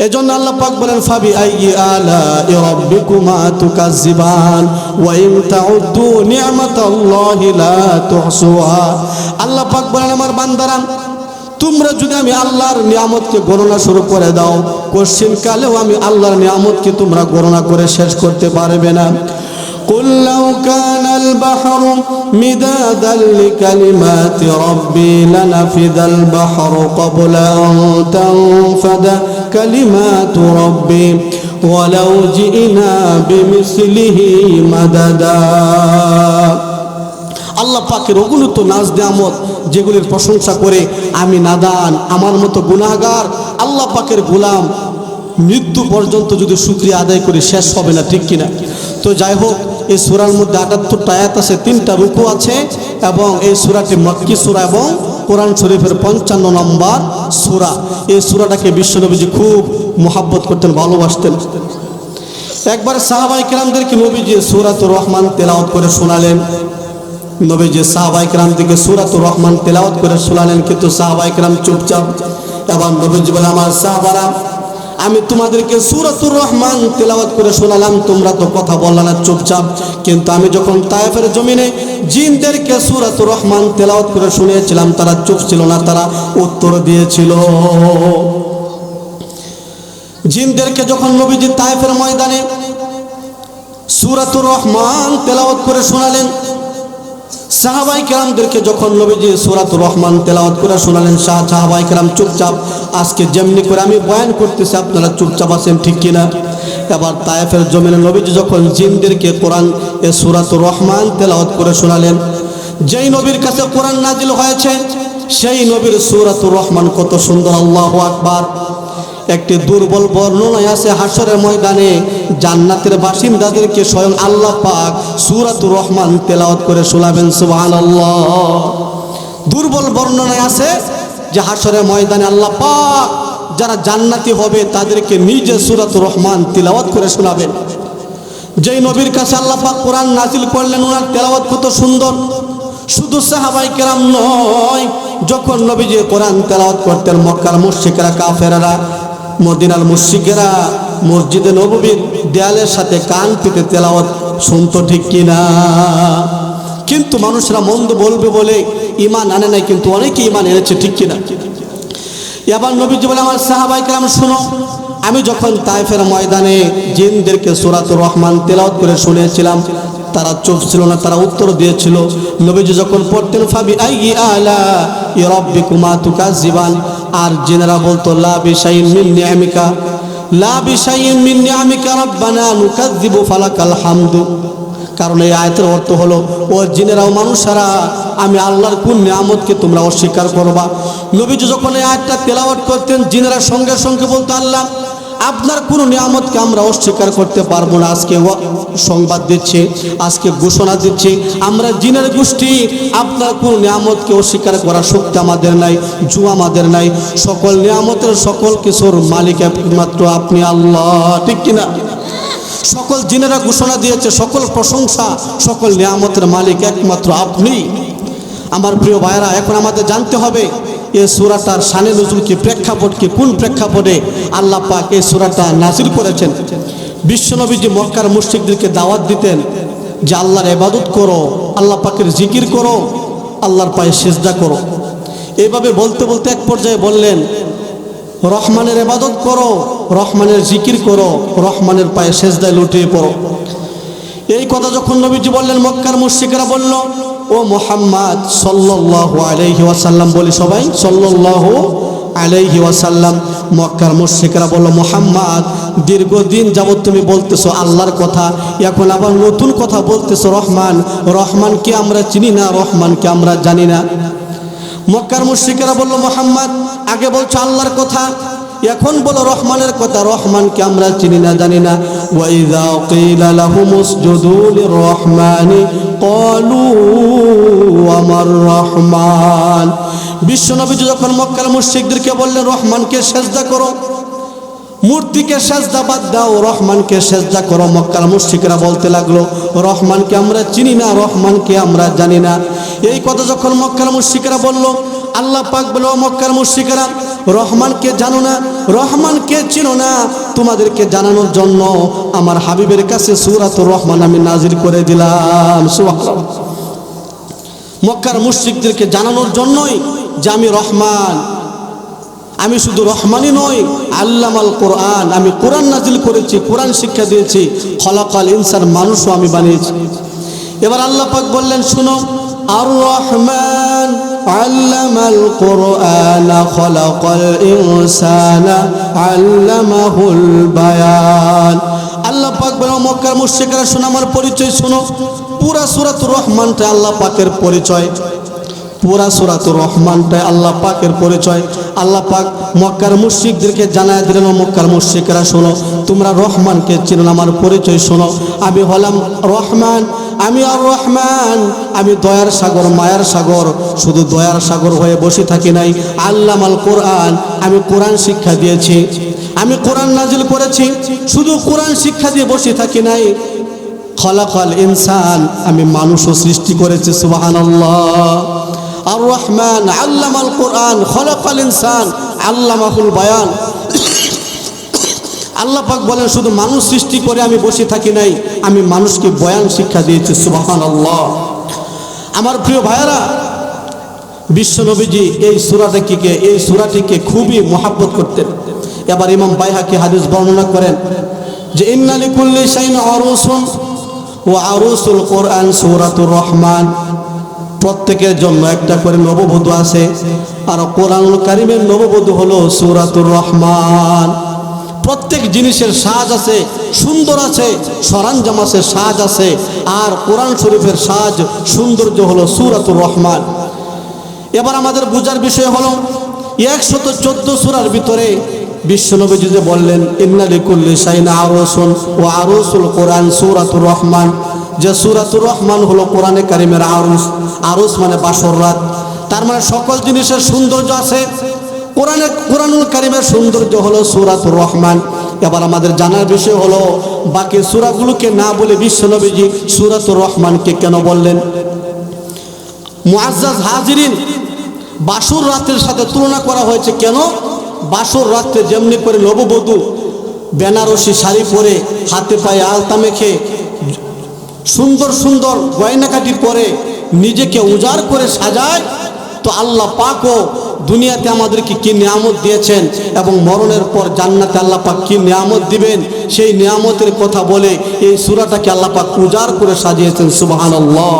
এজন্য আল্লাহ পাক বলেন ফাবি আইয়ি আলা রাব্বিকুমা তুকাজ্জিবান ওয়া ইন তাউদ্দু নি'মাতাল্লাহি লা তুহসুহা আল্লাহ পাক বলেন আমার বান্দারা তোমরা যদি আমি আল্লাহর নিয়ামতকে গণনা শুরু করে দাও কোশ্চিন কালেও আমি আল্লাহর নিয়ামতকে তোমরা গণনা করে শেষ করতে পারবে না قل لو كان البحر مدادا لكلمات ربي لنفذ البحر قبل أن تنفد كلمات ربي ولو جئنا بمثله مددا আল্লাহ পাকের অগুণিত নাজ নিয়ামত যেগুলির প্রশংসা করে আমি নাদান আমার মতো গুনাহগার আল্লাহ পাকের গোলাম মৃত্যু পর্যন্ত যদি শুক্রিয়া আদায় করে শেষ হবে না ঠিক কিনা তো যাই হোক এই সুরার মধ্যে আটাত্তরটা আয়াত আছে তিনটা রুকু আছে এবং এই সুরাটি মক্কি সুরা এবং কোরআন শরীফের পঞ্চান্ন নম্বর সুরা। এই সুরাটাকে বিশ্বনবীজি খুব মোহাব্বত করতেন, ভালোবাসতেন। একবার সাহাবাই কিরামদেরকে নবীজি সুরাতুর রহমান তেলাওত করে শোনালেন। নবীজি সাহাবাই কিরাম থেকে সুরাতুর রহমান তেলাওত করে শোনালেন, কিন্তু সাহাবাই কিরাম চুপচাপ, এবং নবীজি বলে আমার সাহাবারা আমি তোমাদেরকে সুরাতুর রহমান তেলাওয়াত করে শোনালাম, তোমরা তো কথা বললা না, চুপচাপ। কিন্তু আমি যখন তায়েফের জমিনে জিনদেরকে সুরাতুর রহমান তেলাওয়াত করে শুনিয়েছিলাম, তারা চুপ ছিল না, তারা উত্তর দিয়েছিল। জিনদেরকে যখন নবীজি তায়েফের ময়দানে সুরাতুর রহমান তেলাওয়াত করে শোনালেন সাহাবাই কেরামদেরকে যখন নবীজি সুরাতুর রহমান তেলাওয়াত করে শোনালেন, শাহ সাহাবাই কেরাম চুপচাপ, আজকে যেমনি করে আমি বয়ান করতেছি, আপনারা চুপচাপ আছেন ঠিক কিনা? এবার তায়েফের জমিনে নবীজি যখন জিনদেরকে কোরআন এ সুরাতুর রহমান তেলাওয়াত করে শোনালেন, যেই নবীর কাছে কোরআন নাজিল হয়েছে, সেই নবীর সুরাতুর রহমান কত সুন্দর, আল্লাহ আকবার। একটি দুর্বল বর্ণনায় আছে হাসরের ময়দানে জান্নাতের বাসিন্দাদেরকে স্বয়ং আল্লাহ পাক সুরাতুর রহমান তেলাওয়াত করে শোনাবেন, সুবহানাল্লাহ। দুর্বল বর্ণনায় আছে যে হাসরের ময়দানে আল্লাহ পাক যারা জান্নাতি হবে তাদেরকে নিজে সুরাতুর রহমান তেলাওয়াত করে শোনাবেন। যেই নবীর কাছে আল্লাহ পাক কোরআন নাজিল করলেন, ওনার তেলাওয়াত কত সুন্দর। শুধু সাহাবাই কেরাম নয়, যখন নবীজি কোরআন তেলাওয়াত করতেন মক্কার মুশরিকরা, কাফেরারা মদিনার মুশরিকেরা মসজিদে নববীর দেয়ালের সাথে কান পেতে তেলাওয়াত শুনতো ঠিক কিনা? কিন্তু মানুষরা মন্দ বলবে বলে ইমান আনে নাই, কিন্তু অনেকে ইমান এনেছে ঠিক কিনা? এবার নবীজি বলে, আমার সাহাবাই কেরাম, শুনো, আমি যখন তাইফের ময়দানে জিনদেরকে সুরাতুর রহমান তেলাওয়াত করে শুনেছিলাম তারা চুপ ছিল না, তারা উত্তর দিয়েছিল। নবীজি যখন পড়তেন ফাবি আই আলা ইরব্বি কুমা তুকাজিবান আর জেনারা বলতো, লা নিয়ামিকা লা নিয়ামিকা কারণ এই অর্থ হলো, ও আমি আল্লাহর কোন তোমরা অস্বীকার করবা? নবীজি যখন এই আয়তটা করতেন, জিনেরা সঙ্গে সঙ্গে বলতো, আল্লাহ আপনার কোনো নিয়ামতকে আমরা অস্বীকার করতে পারব না। আজকে সংবাদ দিচ্ছে, আজকে ঘোষণা দিচ্ছে। আমরা জিনের গোষ্ঠী, আপনার কোনো নিয়ামতকে অস্বীকার করার শক্তি আমাদের নাই জু আমাদের নাই। সকল নিয়ামতের সকল কিছুর মালিক একমাত্র আপনি আল্লাহ, ঠিক কিনা? সকল জিনেরা ঘোষণা দিয়েছে, সকল প্রশংসা, সকল নিয়ামতের মালিক একমাত্র আপনি। আমার প্রিয় ভাইরা এখন আমাদের জানতে হবে এই সুরাটার শানে নজরুল প্রেক্ষাপটকে কোন প্রেক্ষাপটে আল্লাহ পাক এই সুরাটা নাজির করেছেন? বিশ্বনবীজি মক্কার মুশরিকদেরকে দাওয়াত দিতেন যে আল্লাহর এবাদত করো, আল্লাহ পাকের জিকির করো, আল্লাহর পায়ে সেজদা করো। এইভাবে বলতে বলতে এক পর্যায়ে বললেন, রহমানের এবাদত করো, রহমানের জিকির করো, রহমানের পায়ে সেজদায় লুটিয়ে পড়ো। এই কথা যখন নবীজি বললেন, মক্কার মুশরিকরা বলল ও মোহাম্মদ সাল্লাল্লাহু আলাইহি ওয়াসাল্লাম, বলি সবাই, সাল্লাল্লাহু আলাইহি ওয়াসাল্লাম। মক্কার মুশরিকরা বলল, মোহাম্মদ, দীর্ঘদিন যাবত তুমি বলতেছো আল্লাহর কথা, এখন আবার নতুন কথা বলতেছো রহমান। রহমানকে আমরা চিনি না, রহমানকে আমরা জানি না। মক্কার মুশরিকেরা বলল, মোহাম্মদ, আগে বলছো আল্লাহর কথা এখন বলো রহমানের কথা, রহমানকে আমরা চিনি না, জানি না। ওয়াইদা কিলা লাহুম উসজুদু লিররহমানি, ক্বালু আমার রহমান? বিশ্বনবীজি যখন মক্কার মুশরিকদেরকে বললেন, রহমানকে সেজদা করো। মূর্তিকে সেজদা বাদ দাও, রহমানকে সেজদা করো। মক্কার মুশরিকরা বলতে লাগল, রহমানকে আমরা চিনি না, রহমানকে আমরা জানি না। এই কথা যখন মক্কার মুশরিকরা বলল আল্লাহ পাক বলে মক্কার মুশরিকেরা, রহমানকে জানো না, রহমানকে চিনো না। তোমাদেরকে জানানোর জন্য আমার হাবিবের কাছে সূরাতুর রহমান আমি নাজির করে দিলাম। মক্কার মুশরিকদেরকে জানানোর জন্যই যে আমি রহমান। আমি শুধু রহমানই নই, আল্লামাল কোরআন, আমি কোরআন নাজিল করেছি, কোরআন শিক্ষা দিয়েছি, খলাকাল ইনসান মানুষও আমি বানিয়েছি। এবার আল্লাহ পাক বললেন, শুনো, আর রহমান আল্লামাল কোরআন খলাকাল ইনসানা আল্লামাহুল বায়ান আল্লাহ পাক বলে, মক্কার মুশরিকরা শোনো, আমার পরিচয় শোনো। পুরা সূরাতুর রহমানটা আল্লাহ পাকের পরিচয়। পুরা সুরাতুর রহমানটাই আল্লাহ পাকের পরিচয়। আল্লাহ পাক মক্কার মুশ্রিকদেরকে জানায় দিলেন মক্কার মুশ্রিকরা শোনো, তোমরা রহমানকে চিনো আমার পরিচয় শোনো। আমি হলাম রহমান আমি আর রহমান আমি দয়ার সাগর, মায়ার সাগর, শুধু দয়ার সাগর হয়ে বসে থাকি নাই। আল্লামাল কোরআন আমি কোরআন শিক্ষা দিয়েছি। আমি কোরআন নাজিল করেছি, শুধু কোরআন শিক্ষা দিয়ে বসে থাকি নাই। খলাকল ইনসান, আমি মানুষও সৃষ্টি করেছি, সুবহানাল্লাহ। আর রহমান আল্লামাল কোরআন খলাকাল ইনসান, আল্লামাহুল বায়ান। আল্লাহ পাক বলেন, শুধু মানুষ সৃষ্টি করে আমি বসে থাকি নাই, আমি মানুষকে বয়ান শিক্ষা দিয়েছি, সুবহানাল্লাহ। আমার প্রিয় ভাইয়েরা বিশ্বনবীজি এই সুরাটিকে এই সুরাটিকে খুবই মহাব্বত করতেন। এবার ইমাম বাইহাকে হাদিস বর্ণনা করেন যে ইন্নালি কুল্লি শাইন আরুসুন ও আরুসুল কোরআন সূরাতুর রহমান। প্রত্যেকের জন্য একটা করে নববধূ আছে, আর কোরআন কারিমের নববধূ হলো সূরাতুর রহমান। প্রত্যেক জিনিসের সাজ আছে, সুন্দর আছে, সরঞ্জাম আছে, সাজ আছে, আর কোরআন শরীফের সাজ সৌন্দর্য হলো সূরাতুর রহমান। এবার আমাদের বোঝার বিষয় হলো, একশত চোদ্দ সুরার ভিতরে বিশ্বনবীজি যে বললেন ইন্নালিকুল্লি সাইনা আরসুন ও আরসুল কোরআন সুরাতুর রহমান। যে সুরাতুর রহমান হলো কোরআনে কারিমের আরুস আরুস মানে বাসর রাত। তার মানে সকল জিনিসের সৌন্দর্য আছে কোরআনে, কোরআনুল কারিমের সৌন্দর্য হলো সুরাতুর রহমান। এবার আমাদের জানার বিষয় হলো, বাকি সুরাগুলোকে না বলে বিশ্বনবীজি সুরাতুর রহমানকে কেন বললেন? মুআজ্জাজ হাজিরিন, বাসুর রাতের সাথে তুলনা করা হয়েছে কেন? বাসুর রাত্রে যেমনি করে নববধূ বেনারসি শাড়ি পরে হাতে পায়ে আলতা মেখে সুন্দর সুন্দর গয়নাকাটি পরে নিজেকে উজাড় করে সাজায়, তো আল্লাহ পাকও দুনিয়াতে আমাদেরকে কি নিয়ামত দিয়েছেন এবং মরণের পর জান্নাতে আল্লাহ পাক কি নিয়ামত দিবেন? সেই নিয়ামতের কথা বলে এই সুরাটাকে আল্লাহ পাক উজাড় করে সাজিয়েছেন, সুবহানাল্লাহ।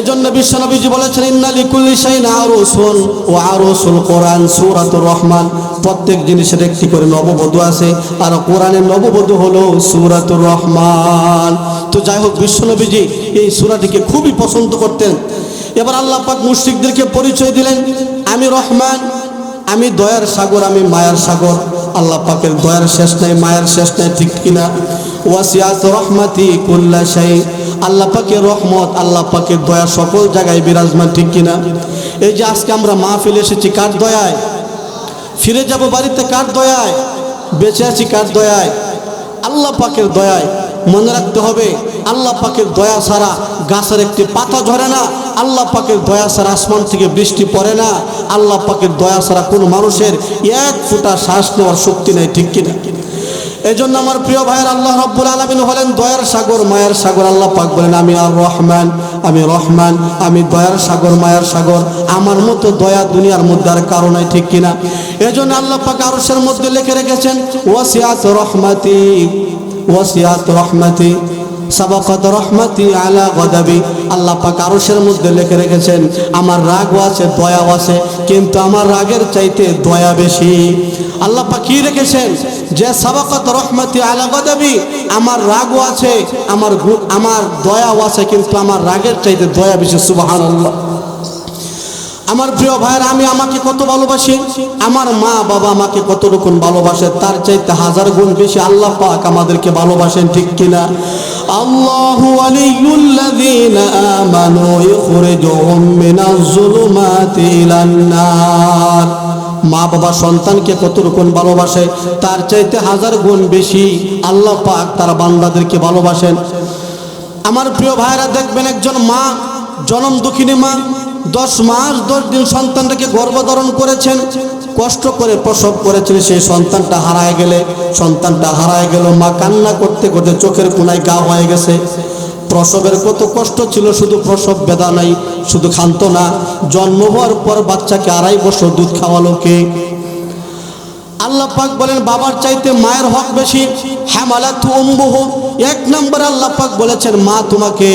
এজন্য বিশ্বনবীজি বলেছেন ইন্নালি কুল্লি শাইন আরুসুন ও আরুসুল কোরআন সূরাতুর রহমান। প্রত্যেক জিনিসের একটি করে নববধূ আছে, আর কোরআনের নববধূ হলো সূরাতুর রহমান। তো যাই হোক বিশ্বনবীজি এই সূরাটিকে খুবই পছন্দ করতেন। এবার আল্লাহ পাক মুশরিকদেরকে পরিচয় দিলেন। আমি রহমান, আমি দয়ার সাগর, আমি মায়ার সাগর। আল্লাহ পাকের দয়ার শেষ নাই, মায়ার শেষ নাই, ঠিক কিনা? ওয়াসিয়াত রহমাতি কুল্লা শাই। আল্লাহ পাকের রহমত, আল্লাহ পাকের দয়া সকল জায়গায় বিরাজমান, ঠিক কিনা? এই যে আজকে আমরা মাহফিল এসেছি, কার দয়ায়? ফিরে যাব বাড়িতে, কার দয়ায়? বেঁচে আছি কার দয়ায়? আল্লাহ পাকের দয়ায় মনে রাখতে হবে, আল্লাহ পাকের দয়া ছাড়া গাছের একটি পাতা ঝরে না। আল্লাহ পাকের দয়া ছাড়া আসমান থেকে বৃষ্টি পড়ে না। আল্লাহ পাকের দয়া ছাড়া কোনো মানুষের এক ফুটা শ্বাস নেওয়ার শক্তি নেই, ঠিক কিনা? এই জন্য আমার প্রিয় ভাইয়ের, আল্লাহ রব্বুল আলমিন হলেন দয়ার সাগর, মায়ের সাগর। আল্লাহ পাক বলেন, আমি আর রহমান, আমি রহমান, আমি দয়ার সাগর, মায়ের সাগর। আমার মতো দয়া দুনিয়ার মধ্যে আর কারণ নাই, ঠিক কিনা? এই জন্য আল্লাহ পাক আরসের মধ্যে লিখে রেখেছেন, ওয়াসিয়াত রহমাতি ওয়াসিয়াত রহমাতি সাবাকত রহমাতি আলা গদাবি। আল্লাহ পাক আরশের মধ্যে লিখে রেখেছেন, আমার রাগও আছে, দয়াও আছে, কিন্তু আমার রাগের চাইতে দয়া বেশি। আল্লাহ পাক কি রেখেছেন? যে সাবাকত রহমাতি আলা গদাবি, আমার রাগও আছে, আমার আমার দয়াও আছে, কিন্তু আমার রাগের চাইতে দয়া বেশি, সুবহানাল্লাহ। আমার প্রিয় ভাইয়ের, আমি আমাকে কত ভালোবাসি? আমার মা বাবা আমাকে কত রকম ভালোবাসে? তার চাইতে হাজার গুণ বেশি আল্লাহ পাক আমাদেরকে ভালোবাসেন, ঠিক কিনা? আল্লাহু আলিয়ুল্লাযীনা আমানু ইখরিজুহুম মিনাজ যুলুমাতি ইলান নার। মা বাবা সন্তানকে কত রকম ভালোবাসে? তার চাইতে হাজার গুণ বেশি আল্লাহ পাক তার বান্দাদেরকে ভালোবাসেন। আমার প্রিয় ভাইরা দেখবেন একজন মা, জনম দুঃখিনী মা দশ মাস, দশ দিন সন্তানটাকে গর্ভধারণ করেছেন, কষ্ট করে প্রসব করেছেন, সেই সন্তানটা হারায় গেলে, সন্তানটা হারায় গেল, মা কান্না করতে করতে চোখের কোনায় গা হয়ে গেছে। প্রসবের কত কষ্ট ছিল, শুধু প্রসব বেদা নাই, শুধু খান্ত না, জন্ম হওয়ার পর বাচ্চাকে আড়াই বছর দুধ খাওয়ালো কে? আল্লাহ পাক বলেন, বাবার চাইতে মায়ের হক বেশি হ্যামালা তু অম্বুহ এক নম্বর আল্লাহ পাক বলেছেন, মা তোমাকে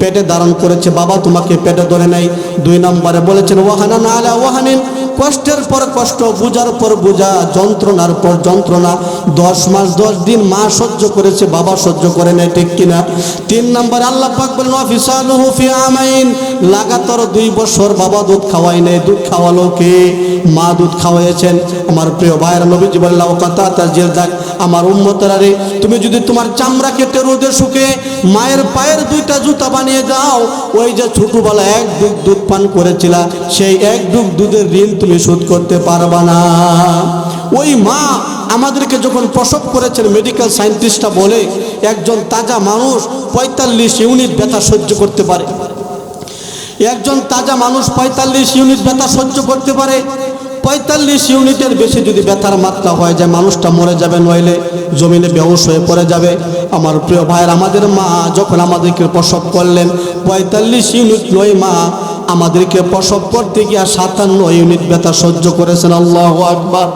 পেটে ধারণ করেছে। বাবা তোমাকে পেটে ধরে নাই। দুই নম্বরে বলেছেন ওয়াহানা আলা ওয়াহানিন। কষ্টের পর কষ্ট বুঝার পর বুঝা যন্ত্রণার পর যন্ত্রণা। দশ মাস, দশ দিন মা সহ্য করেছে, বাবা সহ্য করে নেয় ঠিক কিনা? তিন নম্বর আল্লাহ পাক বলেন অফিসালুহু ফি আমাইন। লাগাতার দুই বছর বাবা দুধ খাওয়াই নেই। দুধ খাওয়ালো কে? মা দুধ খাওয়াইছেন আমার প্রিয় ভাইয়ের, নবীজি বললাম কথা তার জেল যাক আমার উম্মতেরা রে, তুমি যদি তোমার চামড়া কেটে রোদে শুকে, মায়ের পায়ের দুইটা জুতা বানিয়ে দাও, ওই যে ছোটবেলা এক ডুব দুধ পান করেছিলা, সেই এক ডুব দুধের ঋণ তুমি শোধ করতে পারবা না। ওই মা আমাদেরকে যখন প্রসব করেছেন মেডিকেল সায়েন্টিস্টরা বলে, একজন তাজা মানুষ পঁয়তাল্লিশ ইউনিট ব্যথা সহ্য করতে পারে। একজন তাজা মানুষ পঁয়তাল্লিশ ইউনিট ব্যথা সহ্য করতে পারে। পঁয়তাল্লিশ ইউনিটের বেশি যদি ব্যথার মাত্রা হয়, যে মানুষটা মরে যাবে, নইলে জমিনে বেহুশ হয়ে পড়ে যাবে। আমার প্রিয় ভাইয়ের, আমাদের মা যখন আমাদেরকে প্রসব করলেন, পঁয়তাল্লিশ ইউনিট নয় মা আমাদেরকে প্রসব করতে গিয়ে সাতান্ন ইউনিট ব্যথা সহ্য করেছেন, আল্লাহ আকবার।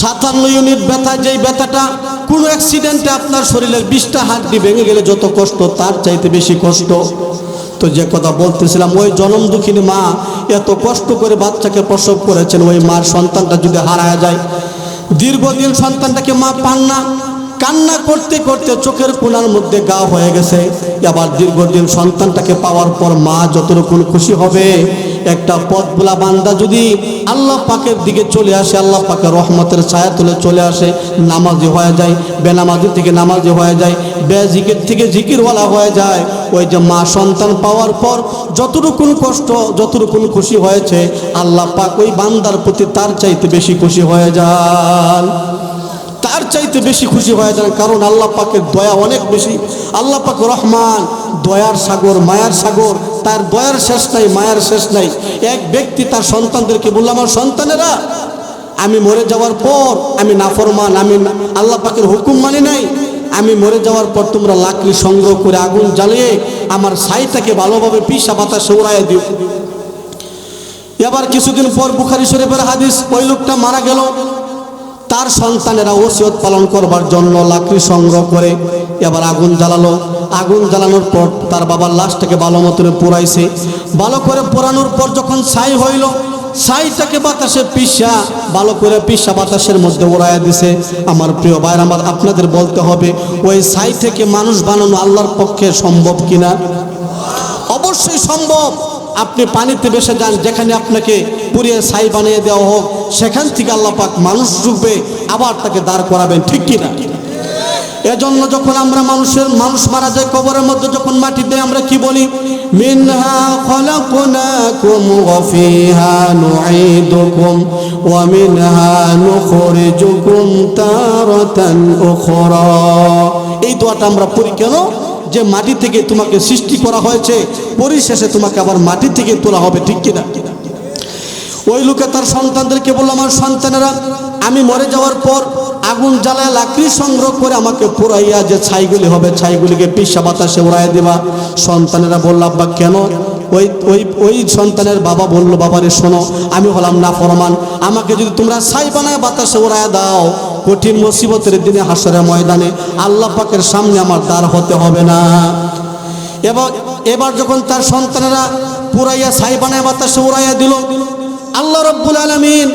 সাতান্ন ইউনিট ব্যথা যেই ব্যথাটা, কোনো অ্যাক্সিডেন্টে আপনার শরীরের বিশটা হাড্ডি ভেঙে গেলে যত কষ্ট, তার চাইতে বেশি কষ্ট। তো যে কথা বলতেছিলাম, ওই জনম দুঃখিনী মা এত কষ্ট করে বাচ্চাকে প্রসব করেছেন, ওই মার সন্তানটা যদি হারায় যায়, দীর্ঘদিন সন্তানটাকে মা পান না। কান্না করতে করতে চোখের কোনার মধ্যে গা হয়ে গেছে। আবার দীর্ঘদিন সন্তানটাকে পাওয়ার পর মা যতটুকু খুশি হবে, একটা পথগুলা বান্দা যদি আল্লাহ পাকের দিকে চলে আসে, আল্লাহ পাকের রহমতের ছায়া তুলে চলে আসে, নামাজি হয়ে যায়, বেনামাজি থেকে নামাজি হয়ে যায় বে বেজিকের থেকে জিকিরওয়ালা হয়ে যায়, ওই যে মা সন্তান পাওয়ার পর যতটুকুন কষ্ট, যতটুকুন খুশি হয়েছে, আল্লাহ পাক ওই বান্দার প্রতি তার চাইতে বেশি খুশি হয়ে যান। তার চাইতে বেশি খুশি হয়ে যান, কারণ আল্লাহ পাকের দয়া অনেক বেশি। আল্লাহ পাক রহমান, দয়ার সাগর, মায়ার সাগর, তার দয়ার শেষ নাই, মায়ার শেষ নাই। এক ব্যক্তি তার সন্তানদেরকে বলল, আমার সন্তানেরা, আমি মরে যাওয়ার পর আমি নাফরমান, আমি আল্লাহ পাকের হুকুম মানি নাই, আমি মরে যাওয়ার পর তোমরা লাকড়ি সংগ্রহ করে আগুন জ্বালিয়ে আমার সাইটাকে ভালোভাবে পিসা বাতাসে উড়াইয়া দিও। এবার কিছুদিন পর বুখারি শরীফের হাদিস, ওই লোকটা মারা গেল। তার সন্তানেরা ওসিয়ত পালন করবার জন্য লাকড়ি সংগ্রহ করে এবার আগুন জ্বালালো। আগুন জ্বালানোর পর তার বাবার লাশটাকে ভালো মতন পোড়াইছে। ভালো করে পোড়ানোর পর যখন ছাই হইল, ছাইটাকে বাতাসে পিসা ভালো করে পিসা বাতাসের মধ্যে উড়াইয়া দিছে। আমার প্রিয় ভাইয়ের, আমার আপনাদের বলতে হবে, ওই ছাই থেকে মানুষ বানানো আল্লাহর পক্ষে সম্ভব কিনা? অবশ্যই সম্ভব। আপনি পানিতে বেসে যান, যেখানে আপনাকে পুড়িয়ে ছাই বানিয়ে দেওয়া হোক, সেখান থেকে আল্লাহ পাক মানুষ ঢুকবে আবার তাকে দাঁড় করাবেন, ঠিক কিনা? এজন্য যখন আমরা মানুষের, মানুষ মারা যায় কবরের মধ্যে, যখন মাটি দেয় আমরা কি বলি? মিনহা এই দোয়াটা আমরা পড়ি কেন? যে মাটি থেকে তোমাকে সৃষ্টি করা হয়েছে, পরিশেষে তোমাকে আবার মাটি থেকে তোলা হবে, ঠিক কিনা? ওই লোকে তার সন্তানদেরকে বলল, আমার সন্তানেরা, আমি মরে যাওয়ার পর আগুন জ্বালায় লাকড়ি সংগ্রহ করে আমাকে পোড়াইয়া যে ছাইগুলি হবে, ছাইগুলিকে পিসা বাতাসে উড়াইয়া দেবা। সন্তানেরা বললাম বা কেন? ওই ওই ওই সন্তানের বাবা বলল, বাবারে, শোনো, আমি হলাম না ফরমান আমাকে যদি তোমরা ছাই বানায় বাতাসে উড়ায় দাও, কঠিন মুসিবতের দিনে হাসরের ময়দানে আল্লাহ পাকের সামনে আমার দাঁড় হতে হবে না। এবার এবার যখন তার সন্তানেরা পুরাইয়া সাই বানায় বাতাসে উড়াইয়া দিল, আল্লাহ রব্বুল আলমিন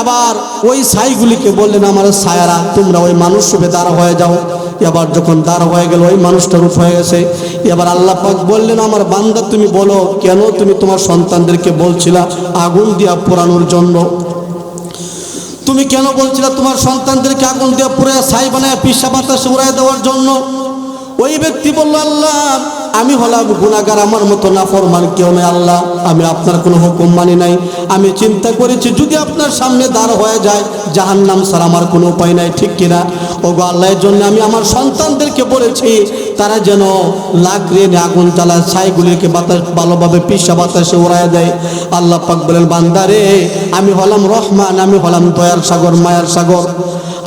এবার ওই সাইগুলিকে বললেন, আমার সায়ারা তোমরা ওই মানুষ রূপে দাঁড়া হয়ে যাও। এবার যখন দাঁড় হয়ে গেল, ওই মানুষটা রূপ হয়ে গেছে। এবার আল্লাহ পাক বললেন, আমার বান্দা, তুমি বলো, কেন তুমি তোমার সন্তানদেরকে বলছিলা আগুন দিয়া পোড়ানোর জন্য? তুমি কেন বলছিলে তোমার সন্তানদেরকে আগুন দিয়া পুরে সাই বানায়, পিসা বাতাসে উড়ায় দেওয়ার জন্য? ওই ব্যক্তি বলল, আল্লাহ আমি হলাম গুণাগার আমার মতো না ফরমান কেউ নেই, আল্লাহ। আমি আপনার কোনো হুকুম মানি নাই। আমি চিন্তা করেছি, যদি আপনার সামনে দাঁড় হয়ে যায় জাহান নাম ছাড়া আমার কোনো উপায় নাই, ঠিক কিনা? ও গো আল্লাহর জন্য আমি আমার সন্তানদেরকে বলেছি, তারা যেন লাকড়িয়ে আগুন জ্বালায়, ছাইগুলিকে বাতাস, ভালোভাবে পিসা বাতাসে উড়ায় দেয়। আল্লাহ পাক বলেন বান্দারে আমি হলাম রহমান, আমি হলাম দয়ার সাগর, মায়ার সাগর।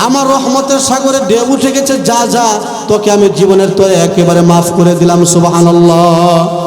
আমার রহমতের সাগরে ঢেউ উঠে গেছে, যা যা। তোকে আমি জীবনের তোরে একেবারে মাফ করে দিলাম সুবহানাল্লাহ।